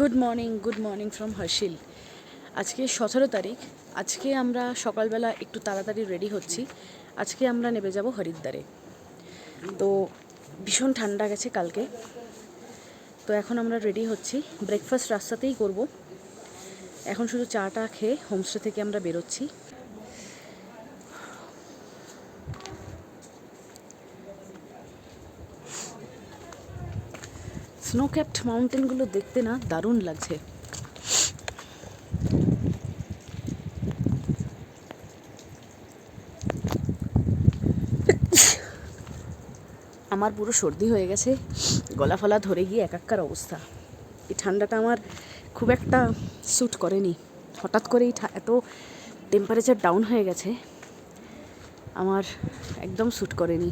Good morning good morning from Harshil আজকে সতেরো তারিখ। আজকে আমরা সকালবেলা একটু তাড়াতাড়ি রেডি হচ্ছি। আজকে আমরা নেমে যাব হরিদ্বারে। তো ভীষণ ঠান্ডা গেছে কালকে। তো এখন আমরা রেডি হচ্ছি। ব্রেকফাস্ট রাস্তাতেই করব। এখন শুধু চাটা খেয়ে হোমস্টে থেকে আমরা বেরোচ্ছি। স্নো ক্যাপড মাউন্টেনগুলো দেখতে না দারুণ লাগছে। আমার পুরো সর্দি হয়ে গেছে গলা ফলা ধরে গিয়ে একাক্কার অবস্থা। এই ঠান্ডাটা আমার খুব একটা স্যুট করেনি। হঠাৎ করেই এত টেম্পারেচার ডাউন হয়ে গেছে, আমার একদম স্যুট করেনি।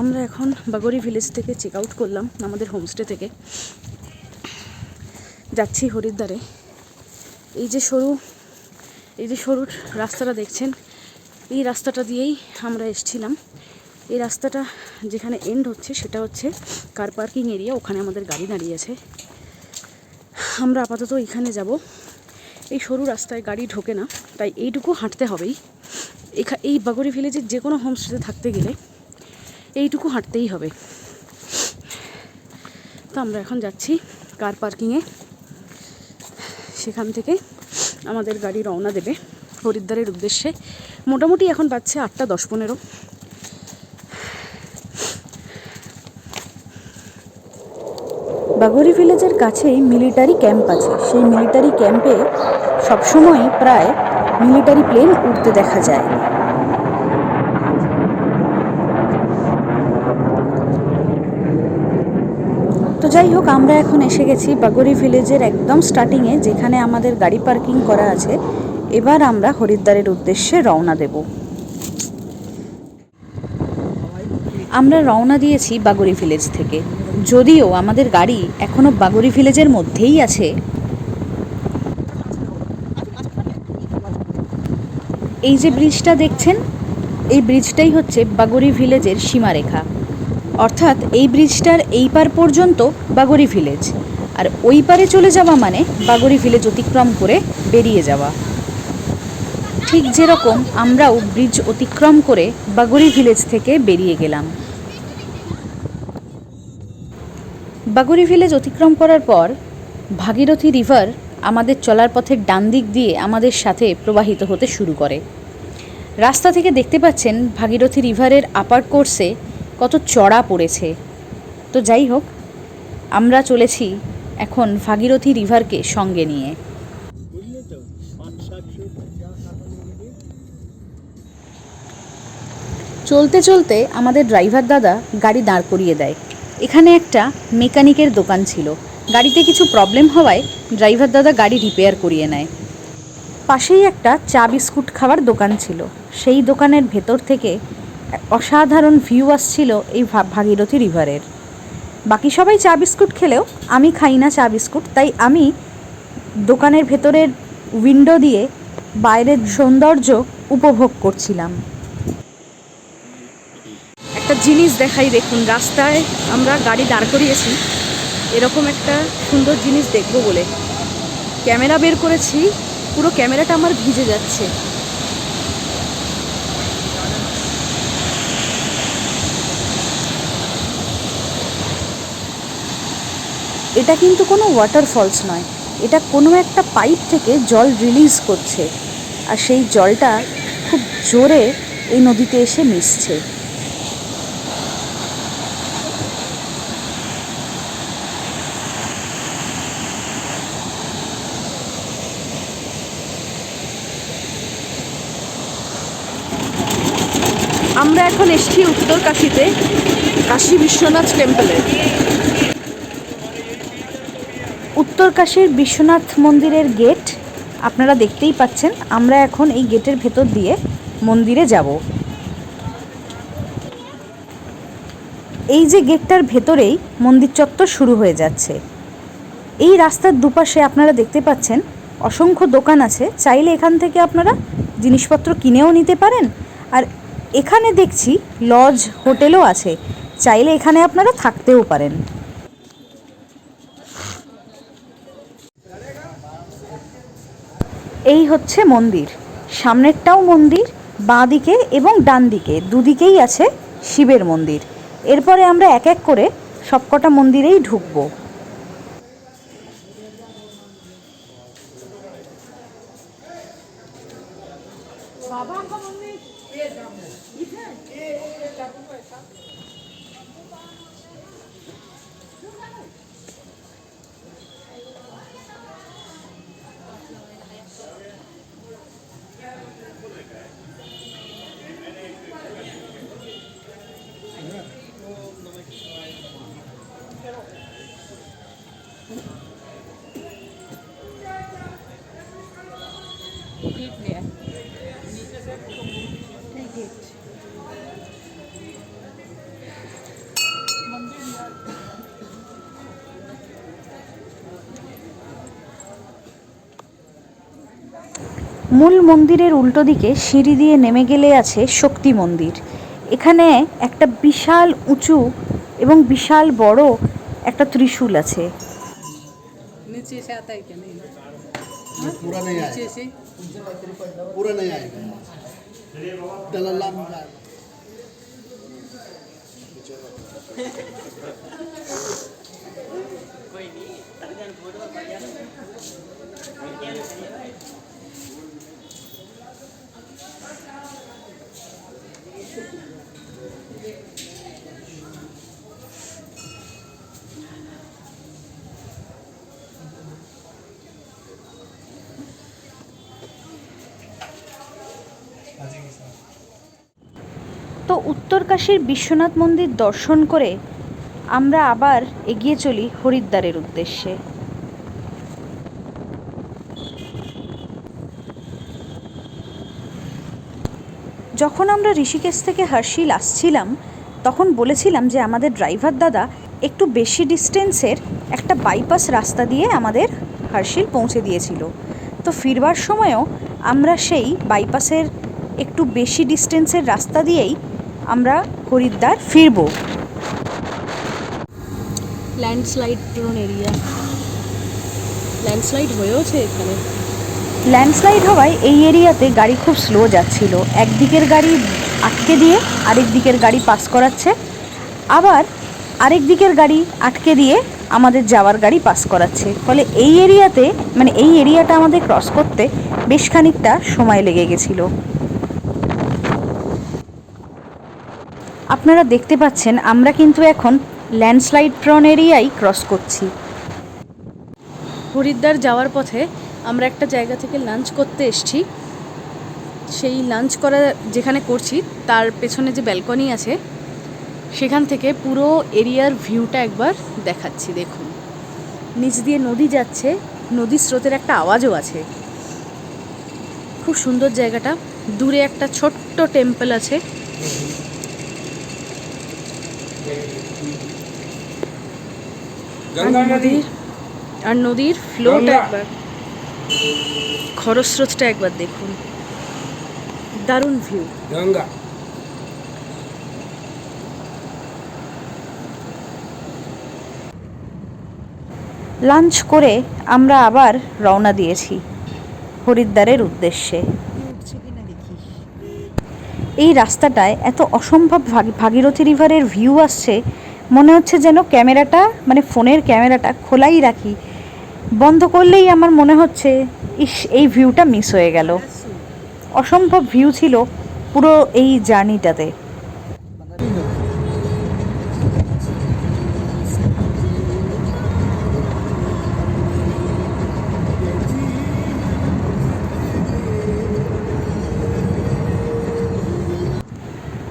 আমরা এখন বাগরি ভিলেজ থেকে চেক আউট করলাম আমাদের হোমস্টে থেকে। যাচ্ছি হরিদ্বারে। এই যে সরু, এই যে সরু রাস্তাটা দেখছেন, এই রাস্তাটা দিয়েই আমরা এসছিলাম। এই রাস্তাটা যেখানে এন্ড হচ্ছে সেটা হচ্ছে কার পার্কিং এরিয়া ওখানে আমাদের গাড়ি দাঁড়িয়ে আছে। আমরা আপাতত এখানে যাব। এই সরু রাস্তায় গাড়ি ঢোকে না, তাই এইটুকু হাঁটতে হবেই। এই বাগরি ভিলেজের যে কোনো হোমস্টেতে থাকতে গেলে এইটুকু হাঁটতেই হবে। তো আমরা এখন যাচ্ছি কার পার্কিংয়ে সেখান থেকে আমাদের গাড়ি রওনা দেবে হরিদ্বারের উদ্দেশ্যে। মোটামুটি এখন বাজছে আটটা দশ পনেরো। বাগরি ভিলেজের কাছেই মিলিটারি ক্যাম্প আছে। সেই মিলিটারি ক্যাম্পে সবসময় প্রায় মিলিটারি প্লেন উঠতে দেখা যায়। যাই হোক, আমরা এখন এসে গেছি বাগরি ভিলেজের একদম স্টার্টিংয়ে যেখানে আমাদের গাড়ি পার্কিং করা আছে। এবার আমরা হরিদ্বারের উদ্দেশ্যে রওনা দেব। আমরা রওনা দিয়েছি বাগরি ভিলেজ থেকে। যদিও আমাদের গাড়ি এখনও বাগরি ভিলেজের মধ্যেই আছে। এই যে ব্রিজটা দেখছেন, এই ব্রিজটাই হচ্ছে বাগরি ভিলেজের সীমারেখা। অর্থাৎ এই ব্রিজটার এই পার পর্যন্ত বাগরি ভিলেজ আর ওই পারে চলে যাওয়া মানে বাগরি ভিলেজ অতিক্রম করে বেরিয়ে যাওয়া। ঠিক যেরকম আমরাও ব্রিজ অতিক্রম করে বাগরি ভিলেজ থেকে বেরিয়ে গেলাম। বাগরি ভিলেজ অতিক্রম করার পর ভাগীরথী রিভার আমাদের চলার পথের ডান দিক দিয়ে আমাদের সাথে প্রবাহিত হতে শুরু করে। রাস্তা থেকে দেখতে পাচ্ছেন ভাগীরথী রিভারের আপার কোর্সে কত চড়া পড়েছে। তো যাই হোক, আমরা চলেছি এখন ভাগীরথী রিভারকে সঙ্গে নিয়ে। চলতে চলতে আমাদের ড্রাইভার দাদা গাড়ি দাঁড় করিয়ে দেয়। এখানে একটা মেকানিকের দোকান ছিল। গাড়িতে কিছু প্রবলেম হওয়ায় ড্রাইভার দাদা গাড়ি রিপেয়ার করিয়ে নেয়। পাশেই একটা চা বিস্কুট খাওয়ার দোকান ছিল। সেই দোকানের ভেতর থেকে অসাধারণ ভিউ আসছিল এই ভাগীরথী রিভারের বাকি সবাই চা বিস্কুট খেলেও আমি খাই না চা বিস্কুট, তাই আমি দোকানের ভেতরের উইন্ডো দিয়ে বাইরের সৌন্দর্য উপভোগ করছিলাম। একটা জিনিস দেখাই দেখুন, রাস্তায় আমরা গাড়ি দাঁড় করিয়েছি। এরকম একটা সুন্দর জিনিস দেখব বলে। ক্যামেরা বের করেছি, পুরো ক্যামেরাটা আমার ভিজে যাচ্ছে। এটা কিন্তু কোনো ওয়াটারফলস নয়। এটা কোনো একটা পাইপ থেকে জল রিলিজ করছে। আর সেই জলটা খুব জোরে এই নদীতে এসে মিশছে। আমরা এখন এসছি উত্তর কাশীতে কাশী বিশ্বনাথ টেম্পলে উত্তর কাশীর বিশ্বনাথ মন্দিরের গেট আপনারা দেখতেই পাচ্ছেন। আমরা এখন এই গেটের ভেতর দিয়ে মন্দিরে যাব। এই যে গেটটার ভেতরেই মন্দির চত্বর শুরু হয়ে যাচ্ছে। এই রাস্তার দুপাশে আপনারা দেখতে পাচ্ছেন অসংখ্য দোকান আছে। চাইলে এখান থেকে আপনারা জিনিসপত্র কিনেও নিতে পারেন। আর এখানে দেখছি লজ, হোটেলও আছে। চাইলে এখানে আপনারা থাকতেও পারেন। এই হচ্ছে মন্দির। সামনেরটাও মন্দির বাঁ দিকে এবং ডান দিকে দুদিকেই আছে শিবের মন্দির। এরপরে আমরা এক এক করে সবকটা মন্দিরেই ঢুকবো। মূল মন্দিরের উল্টো দিকে সিঁড়ি দিয়ে নেমে গেলে আছে শক্তি মন্দির। এখানে একটা বিশাল উঁচু এবং বিশাল বড় একটা ত্রিশূল আছে। নিচে সাতাই কেন। ये पूरा नहीं आएगा। पूरा नहीं आएगा। दलल्ला में जाएगा कोई नहीं উত্তরকাশীর বিশ্বনাথ মন্দির দর্শন করে আমরা আবার এগিয়ে চলি হরিদ্বারের উদ্দেশ্যে। যখন আমরা ঋষিকেশ থেকে হার্শিল আসছিলাম, তখন বলেছিলাম যে আমাদের ড্রাইভার দাদা একটু বেশি ডিস্টেন্সের একটা বাইপাস রাস্তা দিয়ে আমাদের হার্শিল পৌঁছে দিয়েছিল। তো ফিরবার সময়ও আমরা সেই বাইপাসের একটু বেশি ডিস্টেন্সের রাস্তা দিয়েই হরিদ্বার ফিরবো। ল্যান্ডস্লাইড প্রোন এরিয়া ল্যান্ডস্লাইড হয়েওছে এখানে। ল্যান্ডস্লাইড হওয়ায় এই এরিয়াতে গাড়ি খুব স্লো যাচ্ছিল। একদিকের গাড়ি আটকে দিয়ে আরেক দিকের গাড়ি পাস করাচ্ছে। আবার আরেক দিকের গাড়ি আটকে দিয়ে আমাদের যাওয়ার গাড়ি পাস করাচ্ছে। ফলে এই এরিয়াতে মানে এই এরিয়াটা আমাদের ক্রস করতে বেশ খানিকটা সময় লেগে গেছিল। আপনারা দেখতে পাচ্ছেন, আমরা কিন্তু এখন ল্যান্ডস্লাইড প্রন এরিয়াই ক্রস করছি। হরিদ্বার যাওয়ার পথে আমরা একটা জায়গা থেকে লাঞ্চ করতে এসছি। সেই লাঞ্চ করা যেখানে করছি, তার পেছনে যে ব্যালকনি আছে, সেখান থেকে পুরো এরিয়ার ভিউটা একবার দেখাচ্ছি, দেখুন। নিচ দিয়ে নদী যাচ্ছে নদীর স্রোতের একটা আওয়াজও আছে। খুব সুন্দর জায়গাটা। দূরে একটা ছোট্ট টেম্পল আছে। আর নদীর আর নদীর ফ্লোটা একবার। খরস্রোতটা একবার দেখুন। দারুণ ভিউ গঙ্গা। লাঞ্চ করে আমরা আবার রওনা দিয়েছি হরিদ্বারের উদ্দেশ্যে। এই রাস্তাটায় এত অসম্ভব ভাগ- ভাগীরথী রিভারের ভিউ আসছে। মনে হচ্ছে যেন ক্যামেরাটা মানে ফোনের ক্যামেরাটা খোলাই রাখি। বন্ধ করলেই আমার মনে হচ্ছে, ইস, এই ভিউটা মিস হয়ে গেল। অসম্ভব ভিউ ছিল পুরো এই জার্নিটাতে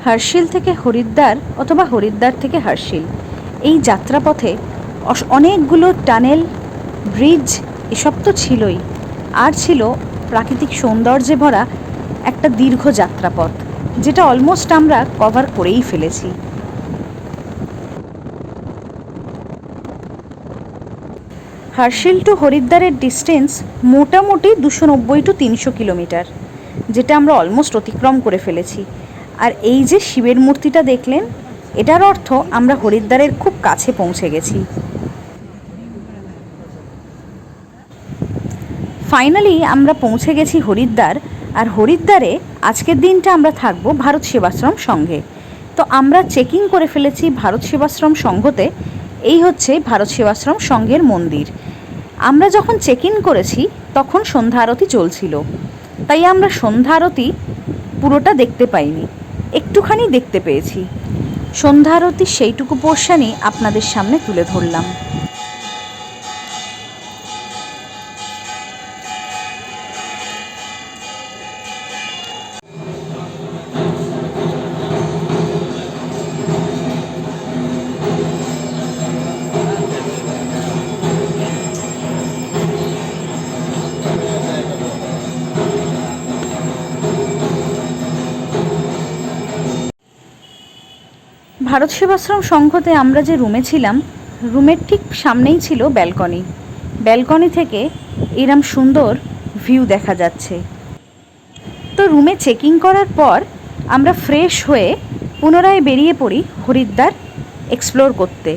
হার্শিল থেকে হরিদ্বার অথবা হরিদ্বার থেকে হার্শিল। এই যাত্রাপথে অনেকগুলো টানেল, ব্রিজ, এসব তো ছিলই। আর ছিল প্রাকৃতিক সৌন্দর্যে ভরা একটা দীর্ঘ যাত্রাপথ, যেটা অলমোস্ট আমরা কভার করেই ফেলেছি। হার্শিল টু হরিদ্বারের ডিস্টেন্স মোটামুটি দুশো নব্বই টু তিনশো কিলোমিটার, যেটা আমরা অলমোস্ট অতিক্রম করে ফেলেছি। আর এই যে শিবের মূর্তিটা দেখলেন, এটার অর্থ আমরা হরিদ্বারের খুব কাছে পৌঁছে গেছি। ফাইনালি আমরা পৌঁছে গেছি হরিদ্বার, আর হরিদ্বারে আজকের দিনটা আমরা থাকব ভারত সেবাশ্রম সংঘে তো আমরা চেকিং করে ফেলেছি ভারত সেবাশ্রম সংঘতে এই হচ্ছে ভারত সেবাশ্রম সংঘের মন্দির। আমরা যখন চেক ইন করেছি, তখন সন্ধ্যা আরতি চলছিল। তাই আমরা সন্ধ্যা আরতি পুরোটা দেখতে পাইনি। একটুখানি দেখতে পেয়েছি। সন্ধ্যা আরতির সেইটুকু পোর্শানই আপনাদের সামনে তুলে ধরলাম। ভারত সেবাশ্রম সংঘতে আমরা যে রুমে ছিলাম, রুমের ঠিক সামনেই ছিল ব্যালকনি। ব্যালকনি থেকে এরম সুন্দর ভিউ দেখা যাচ্ছে। তো রুমে চেকিং করার পর আমরা ফ্রেশ হয়ে পুনরায় বেরিয়ে পড়ি হরিদ্বার এক্সপ্লোর করতে।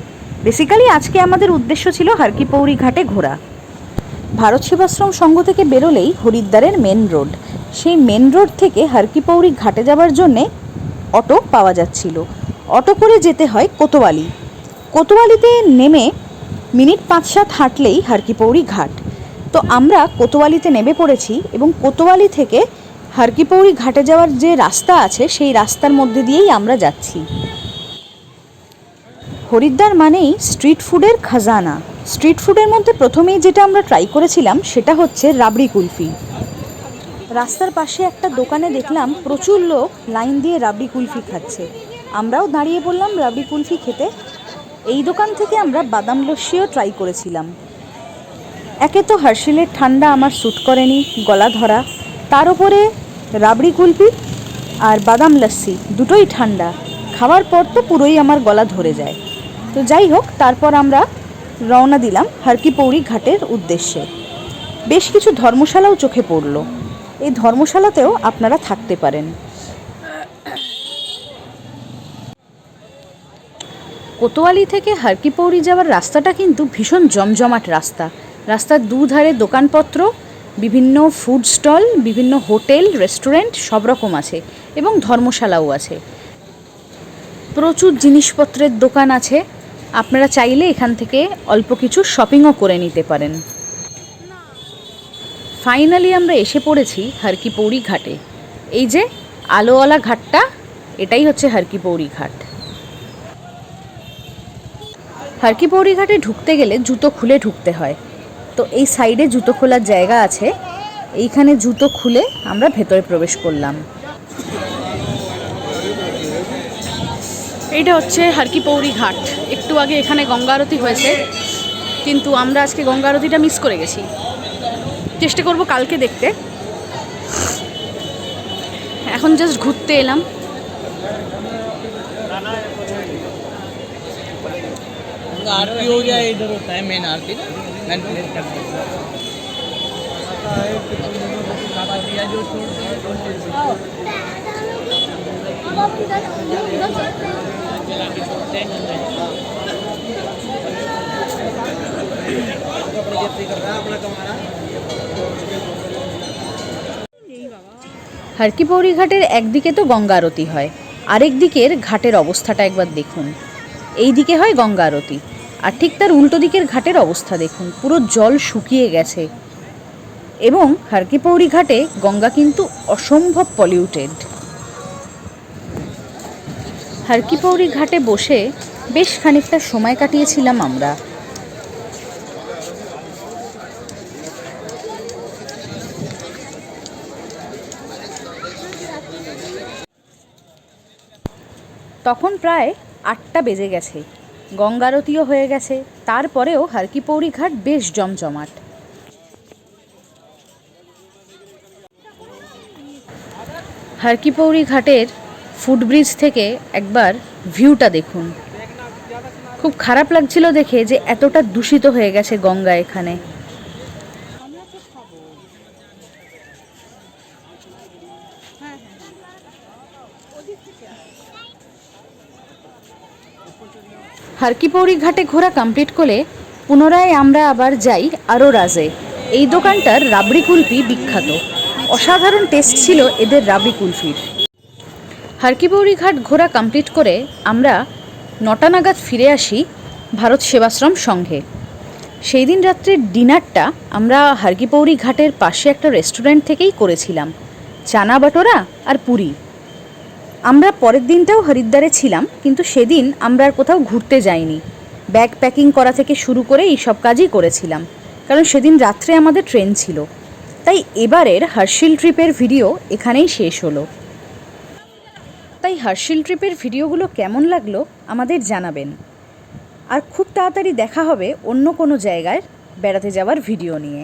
বেসিক্যালি আজকে আমাদের উদ্দেশ্য ছিল হারকিপৌরি ঘাটে ঘোরা। ভারত সেবাশ্রম সংঘ থেকে বেরোলেই হরিদ্বারের মেন রোড। সেই মেন রোড থেকে হারকিপৌরি ঘাটে যাওয়ার জন্যে অটো পাওয়া যাচ্ছিল। অটো করে যেতে হয় কোতোয়ালি। কোতোয়ালিতে নেমে মিনিট পাঁচ সাত হাঁটলেই হারকিপৌরি ঘাট। তো আমরা কোতোয়ালিতে নেমে পড়েছি এবং কোতোয়ালি থেকে হারকিপৌরি ঘাটে যাওয়ার যে রাস্তা আছে, সেই রাস্তার মধ্যে দিয়েই আমরা যাচ্ছি। হরিদ্বার মানেই স্ট্রিট ফুডের খাজানা। স্ট্রিট ফুডের মধ্যে প্রথমেই যেটা আমরা ট্রাই করেছিলাম, সেটা হচ্ছে রাবড়ি কুলফি। রাস্তার পাশে একটা দোকানে দেখলাম প্রচুর লোক লাইন দিয়ে রাবড়ি কুলফি খাচ্ছে। আমরাও দাঁড়িয়ে পড়লাম রাবড়ি কুলফি খেতে। এই দোকান থেকে আমরা বাদাম লস্যিও ট্রাই করেছিলাম। একে তো হার্শিলের ঠান্ডা আমার স্যুট করেনি, গলা ধরা। তার উপরে রাবড়ি কুলফি আর বাদাম লস্যি, দুটোই ঠান্ডা। খাওয়ার পর তো পুরোই আমার গলা ধরে যায়। তো যাই হোক, তারপর আমরা রওনা দিলাম হারকিপৌরি ঘাটের উদ্দেশ্যে। বেশ কিছু ধর্মশালাও চোখে পড়ল। এই ধর্মশালাতেও আপনারা থাকতে পারেন। কোতোয়ালি থেকে হারকিপৌরি যাওয়ার রাস্তাটা কিন্তু ভীষণ জমজমাট রাস্তা। রাস্তার দুধারে দোকানপত্র, বিভিন্ন ফুড স্টল বিভিন্ন হোটেল রেস্টুরেন্ট সব রকম আছে এবং ধর্মশালাও আছে। প্রচুর জিনিসপত্রের দোকান আছে। আপনারা চাইলে এখান থেকে অল্প কিছু শপিংও করে নিতে পারেন। ফাইনালি আমরা এসে পড়েছি হারকিপৌরি ঘাটে। এই যে আলোওয়ালা ঘাটটা, এটাই হচ্ছে হারকিপৌরি ঘাট। হারকিপৌরি ঘাটে ঢুকতে গেলে জুতো খুলে ঢুকতে হয়। তো এই সাইডে জুতো খোলার জায়গা আছে। এইখানে জুতো খুলে আমরা ভেতরে প্রবেশ করলাম। এইটা হচ্ছে হারকিপৌরি ঘাট। একটু আগে এখানে গঙ্গা আরতি হয়েছে। কিন্তু আমরা আজকে গঙ্গা আরতিটা মিস করে গেছি। চেষ্টা করব কালকে দেখতে। এখন জাস্ট ঘুরতে এলাম। आरती हो गया इधर होता है मेन आरती ना मेन प्लेस करते हैं जो छोड़ হারকিপৌরি ঘাটের একদিকে তো গঙ্গা আরতি হয় আরেক দিকের ঘাটের অবস্থাটা একবার দেখুন এই দিকে হয় গঙ্গা আরতি আর ঠিক তার উল্টো দিকের ঘাটের অবস্থা দেখুন। পুরো জল শুকিয়ে গেছে। এবং হারকিপৌরি ঘাটে গঙ্গা কিন্তু অসম্ভব পলিউটেড হারকিপৌরি ঘাটে বসে বেশ খানিকটা সময় কাটিয়েছিলাম আমরা। তখন প্রায় আটটা বেজে গেছে। গঙ্গারতিও হয়ে গেছে। তারপরেও হারকিপৌরি ঘাট বেশ জমজমাট। হারকিপৌরি ঘাটের ফুটব্রিজ থেকে একবার ভিউটা দেখুন। খুব খারাপ লাগছিল দেখে যে এতটা দূষিত হয়ে গেছে গঙ্গা এখানে। হারকিপৌরি ঘাটে ঘোরা কমপ্লিট করে পুনরায় আমরা আবার যাই আরও রাজে এই দোকানটার রাবড়ি কুলফি বিখ্যাত। অসাধারণ টেস্ট ছিল এদের রাবড়ি কুলফির। হারকিপৌরি ঘাট ঘোরা কমপ্লিট করে আমরা নটা নাগাদ ফিরে আসি ভারত সেবাশ্রম সংঘে। সেই দিন রাত্রের ডিনারটা আমরা হারকিপৌরি ঘাটের পাশে একটা রেস্টুরেন্ট থেকেই করেছিলাম। চানা বাটোরা আর পুরি। আমরা পরের দিনটাও হরিদ্বারে ছিলাম, কিন্তু সেদিন আমরা আর কোথাও ঘুরতে যাইনি। ব্যাগ প্যাকিং করা থেকে শুরু করে এই সব কাজই করেছিলাম, কারণ সেদিন রাত্রে আমাদের ট্রেন ছিল। তাই এবারের হার্শিল ট্রিপের ভিডিও এখানেই শেষ হলো। তাই হার্শিল ট্রিপের ভিডিওগুলো কেমন লাগল আমাদের জানাবেন। আর খুব তাড়াতাড়ি দেখা হবে অন্য কোনো জায়গায় বেড়াতে যাওয়ার ভিডিও নিয়ে।